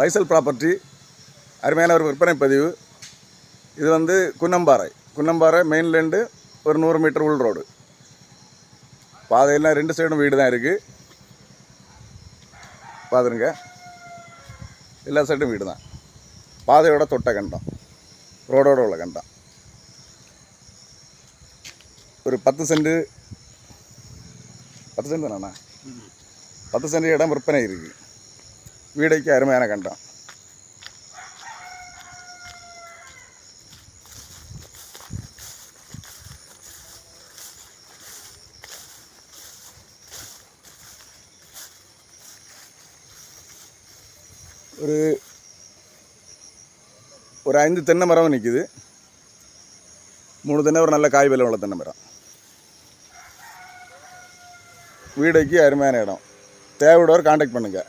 பைசல் property அருமையான ஒரு விற்பனை பதிவு. இது வந்து குன்னம்பாறை. குன்னம்பாறை மெயின்லேண்டு ஒரு நூறு மீட்டர் உள் ரோடு பாதையெல்லாம் ரெண்டு சைடும் வீடு தான் இருக்குது பார்த்துருங்க எல்லா சைடும் வீடு தான். பாதையோட தொட்ட கண்டம். ரோடோட உள்ள கண்டம். ஒரு பத்து சென்ட் பத்து சென்ட் தானண்ணா பத்து சென்ட் இடம் விற்பனை இருக்குது வீடைக்கு அருமையான கண்டம். ஒரு ஒரு ஐந்து தென்னை மரம் நிற்குது மூணு தென்னை ஒரு நல்ல காய் விலை உள்ள தென்னை மரம். வீடைக்கு அருமையான இடம். தேவையோட காண்டாக்ட் பண்ணுங்கள்